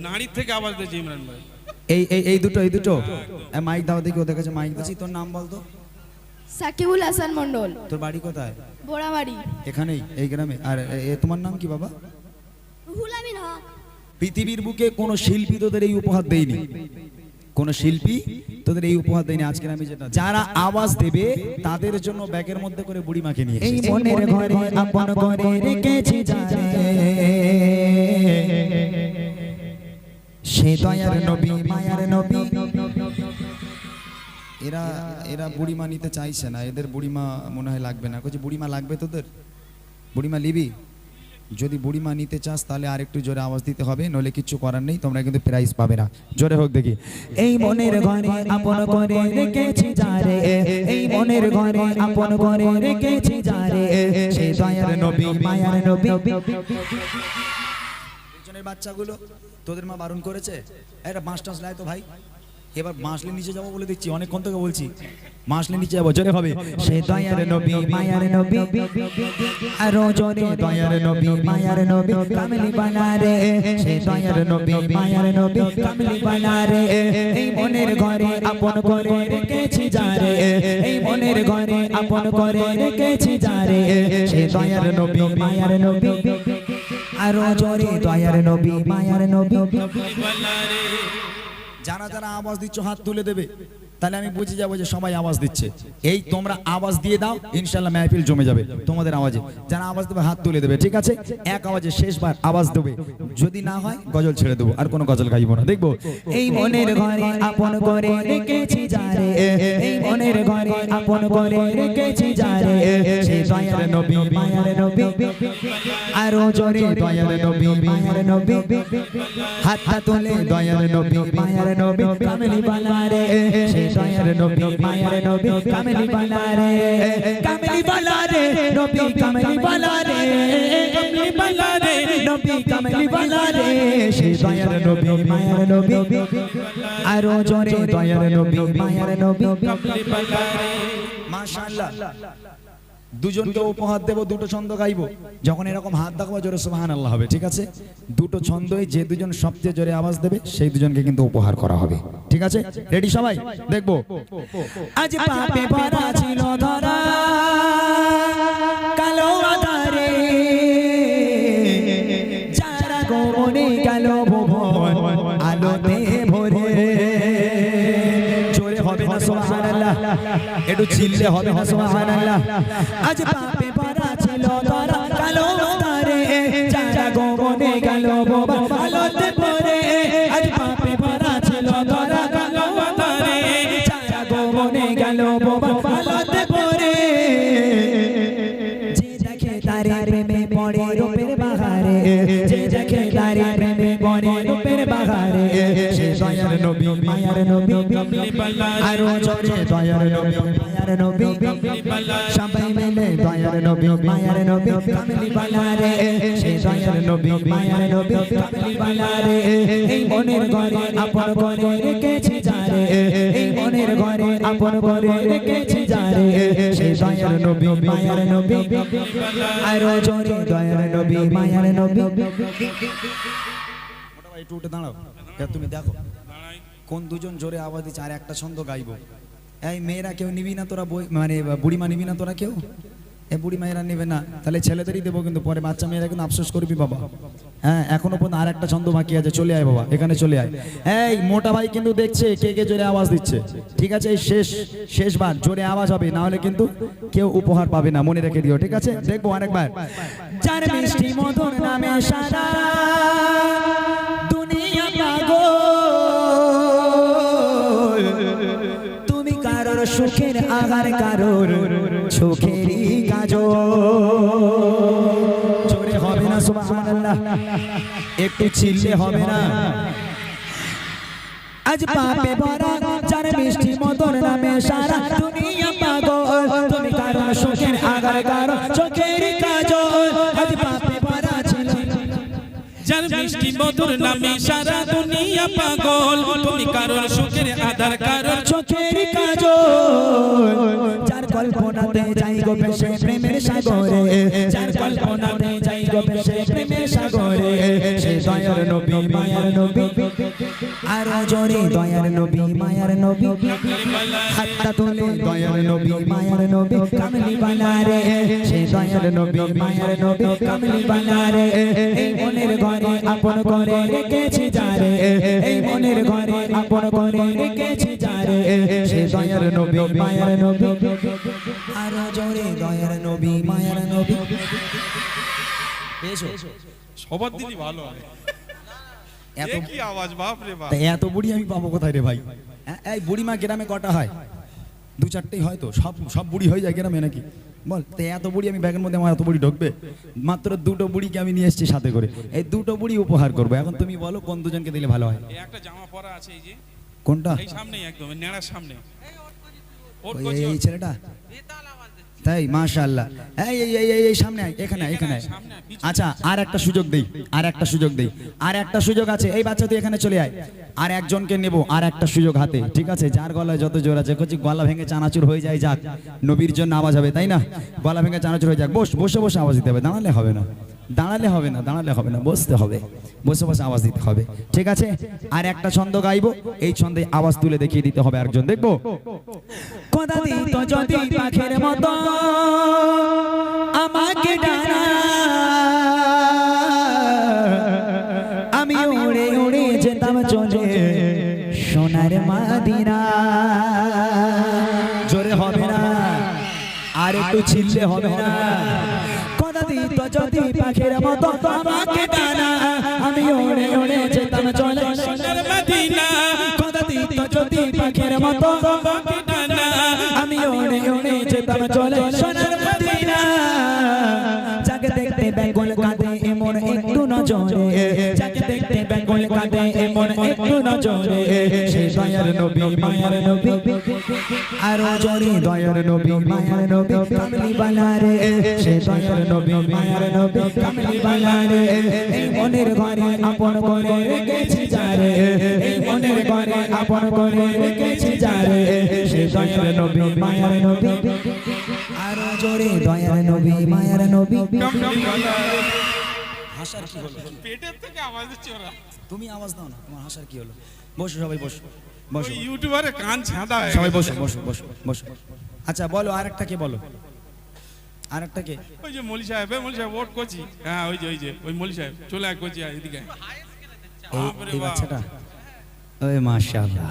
নারীর থেকে আওয়াজ দিয়েছে ইমরান ভাই। এই এই এই দুটো এই দুটো। মাইক দাও দেখি ওদের কাছে মাইক দিচ্ছি তোর নাম বলতো সাকিবুল হাসান মন্ডল তোর বাড়ি কোথায়? বোড়াবাড়ি। এখানেই এই গ্রামে। আর এ- তোমার নাম কি বাবা? রুহুল আমিন হক। পৃথিবীর বুকে কোনো শিল্পী তোদের এই উপহার দেয়নি। কোন শিল্পী তোদের এই উপহার দেয়নি। আজকের আমি যেটা যারা আওয়াজ দেবে তাদের জন্য ব্যাগের মধ্যে করে বুড়ি মাকে নিয়ে এই মনের ঘরে আপন করে রেখেছি যারে সে দয়ার নবী মায়ার নবী। এরা এরা বুড়িমা নিতে চাইছে না এদের বুড়িমা মনে হয় লাগবে না। বলছি বুড়িমা লাগবে তোদের? বুড়িমা নিবি? যদি বুড়িমা নিতে চাস তাহলে আর একটু জোরে আওয়াজ দিতে হবে নলে কিচ্ছু করার নেই তোমরা কিন্তু প্রাইজ পাবে না। জোরে হোক দেখি। এই মনের ঘরে আপন করে রেখেছি যারে এই মনের ঘরে আপন করে রেখেছি যারে সে দয়ার নবী মায়ার নবী। পেছনের বাচ্চাগুলো তোদের মা বারণ করেছে? একটা বাঁশ টাঁশ লাই তো ভাই। এবার মাসলে নিচে যাব বলে দিচ্ছি, অনেকক্ষণ থেকে বলছি। মাসলে নিচে যাব, জোরে হবে সে দয়ার নবী, মায়ার নবী। আরও জোরে দয়ার নবী, মায়ার নবী, কামলি বানারে সে দয়ার নবী, মায়ার নবী, কামলি বানারে এই মনের ঘরে আপন করে রেখেছি যারে এই মনের ঘরে আপন করে রেখেছি যারে সে দয়ার নবী, মায়ার নবী। আরও জোরে দয়ার নবী মায়ার নবী। যারা যারা আওয়াজ দিচ্ছ হাত তুলে দেবে। তাহলে আমি বুঝে যাব যে সবাই আওয়াজ দিচ্ছে। এই তোমরা আওয়াজ দিয়ে দাও, ইনশাল্লাহ মেহফিল জমে যাবে তোমাদের আওয়াজে। যারা আওয়াজ দেবে, হাত তুলে দেবে, ঠিক আছে? এক আওয়াজে শেষবার আওয়াজ দেবে। যদি না হয়, গজল ছেড়ে দেবো, আর কোনো গজল গাইবো না, দেখব? এই মনের ঘরে আপন করে রেখেছি যারে এই মনের ঘরে আপন করে রেখেছি যারে সে দয়ার নবী, মায়ার নবী। আরও জোরে দয়ার নবী, মায়ার নবী। হাতটা তুলে দয়ার নবী, মায়ার নবী। কামলি বানারে সে দয়ার নবী মায়ার নবী কামলি বানারে কামলি বানারে নবী কামলি বানারে কামলি বানারে নবী কামলি বানারে সে দয়ার নবী মায়ার নবী আর জোরে দয়ার নবী মায়ার নবী মাশাআল্লাহ দুজনকে উপহার দেবো, দুটো ছন্দ গাইবো। যখন এরকম হাত দেখাবো, জোরে সোহান আল্লাহ হবে, ঠিক আছে? দুটো ছন্দই যে দুজন সবচেয়ে জোরে আওয়াজ দেবে, সেই দুজনকে কিন্তু উপহার করা হবে, ঠিক আছে? রেডি সবাই? দেখব। আজ পাপে ধরা, কালো একটু চিল্লে হবে না সুবহানাল্লাহ। আজ পাপে ভরা ছিল ধরা কালো আধারে যারা গোমনে গেল ভুবন তারে প্রেমে পড়ে রূপের বাহারে। যে দেখে তারে প্রেমে পড়ে রূপের বাহারে। সে দয়ার নবী, মায়ার নবী আরও জোরে দয়ার নবী, মায়ার নবী সবাই মিলে দয়ার নবী, মায়ার নবী, কামলি বানারে সে দয়ার নবী, মায়ার নবী, কামলি বানারে এই মনের ঘরে আপন করে রেখেছি যারে। এই মনের ঘরে আপন করে রেখেছি যারে। সে দয়ার নবী, মায়ার নবী কোন দুজন জোরে আওয়াজ দিচ্ছে, আর একটা ছন্দ গাইবো। এই মেয়েরা কেউ নিবি না তোরা বই মানে বুড়িমা নিবি না তোরা কেউ? এ বুড়ি মায়েরা নেবে না। তাহলে ছেলেদেরই দেবো কিন্তু পরে বাচ্চা মেয়েরা কিন্তু আফসোস করবি বাবা। হ্যাঁ এখনও পর্যন্ত আর একটা ছন্দ বাকি আছে, চলে আয় বাবা, এখানে চলে আয়। এই, মোটা ভাই কিন্তু দেখছে, কে কে জোরে আওয়াজ দিচ্ছে। ঠিক আছে, এই শেষ, শেষবার জোরে আওয়াজ হবে না হলে কিন্তু কেউ উপহার পাবে না, মনে রেখে দিও, ঠিক আছে? দেখব দুনিয়া তুমি কারোর সুখের আহার, কারোর সুখেরই কাজ জোরে হবে না, সুবহানাল্লাহ। একটু চিল্লে হবে না। আজ পাপে ভরা, যার মিষ্টি মধুর নামে সারা দুনিয়া পাগল। তুমি কারোর সুখের আহার কারোর চোখের কাজ আজ পাপে ভরা ছিল, যার মিষ্টি মধুর নামে সারা দুনিয়া পাগল। তুমি কারোর সুখের আধার কারোর চোখের কাজ যার কল্পনাতে যাই গো বেশে প্রেমের সাগরে। যার কল্পনাতে যাই গো বেশে প্রেমের সাগরে। সে দয়ার নবী, মায়ার নবী। আরও জোরে দয়ার নবী, মায়ার নবী। হাতটা তুলে দয়ার নবী, মায়ার নবী, কামলি বানারে সে দয়ার নবী, মায়ার নবী, কামলি বানারে এই মনের ঘরে আপন করে রেখেছি যারে এই মনের ঘরে আপন করে রেখেছি যারে সে দয়ার নবী, মায়ার নবী। আরও জোরে দয়ার নবী, মায়ার নবী। এসো। সবার দিনই ভালো হয়। এত কি আওয়াজ বাপ রে বাপ। এত বুড়ি আমি পাবো কোথায় রে ভাই? হ্যাঁ, এই বুড়িমা গ্রামে কটা হয়? দু চারটেই হয় তো সব সব বুড়ি হয়ে যায় গ্রামে নাকি? বল তো এত বুড়ি আমি ব্যাগের মধ্যে আমার এত বুড়ি ঢুকবে? মাত্র দুটো বুড়িকে আমি নিয়ে এসেছি সাথে করে। এই দুটো বুড়ি উপহার করব। এখন তুমি বলো কোন দুজনকে দিলে ভালো হয়? একটা জামা পরা আছে এই যে। কোনটা? এই সামনেই একদম নেড়ার সামনে। এই ছেলেটা? তাই মাশাল্লাহ এই এই এই, এই- সামনে এখানে এখানে। আচ্ছা আর একটা সুযোগ দেই, আর একটা সুযোগ দেই। আর একটা সুযোগ আছে, এই বাচ্চা তুই এখানে চলে আয়। আর একজনকে নেব, আর একটা সুযোগ হাতে, ঠিক আছে? যার গলায় যত জোর আছে, কচি গলা ভেঙে চানাচুর হয়ে যায়, যাক। নবীর জন্য আওয়াজ হবে, তাই না? গলা ভেঙে চানাচুর হয়ে যাক। বস, বসে বসে আওয়াজ দিতে হবে দাঁড়ালে হবে না। দাঁড়ালে হবে না দাঁড়ালে হবে না বসতে হবে। বসে বসে আওয়াজ দিতে হবে। ঠিক আছে? আর একটা ছন্দ গাইবো এই ছন্দে আওয়াজ তুলে দেখিয়ে দিতে হবে একজন দেখব? কথা দিত যদি পাখের মতো আমাকে ডানা আমি উড়ে উড়ে যেতাম চলে সোনার মাদিনা। জোরে হবে না আর একটু ছিললে হবে না। দিত যদি পাখের মতো আমাকে ডানা আমি ওড়ে ওড়ে যেতাম চলে। সোনার মদিনা। কথা দিত যদি পাখের মতো ডানা আমি ওড়ে ওড়ে যেতাম চলে। কাঁদে এমন একটু নজরে সে দয়ার নবী মায়ার নবী। আরও জোরে দয়ার নবী মায়ার নবী কামলি বানারে সে দয়ার নবী মায়ার নবী কামলি বানারে এই মনের ঘরে আপন করে রেখেছি যারে। এই মনের ঘরে আপন করে রেখেছি যারে। সে দয়ার নবী মায়ার নবী। আরও জোরে দয়ার নবী মায়ার নবী। হাসার কি হলো পেটের থেকে আওয়াজ ওরা। তুমি আওয়াজ দাও না তোমার হাসার কি হলো? বসো সবাই বসো। বসো। ইউটিউবারে কান ছাঁদা সবাই। বসো বসো বসো বসো। আচ্ছা বলো আরেকটা কে বলো? আরেকটা কে? ওই যে মলি সাহেব মলি সাহেব ওট কোচি হ্যাঁ ওই যে ওই যে ওই মলি সাহেব চলে আয় কোচি এদিকে এই বাচ্চাটা? ওই মাশাআল্লাহ।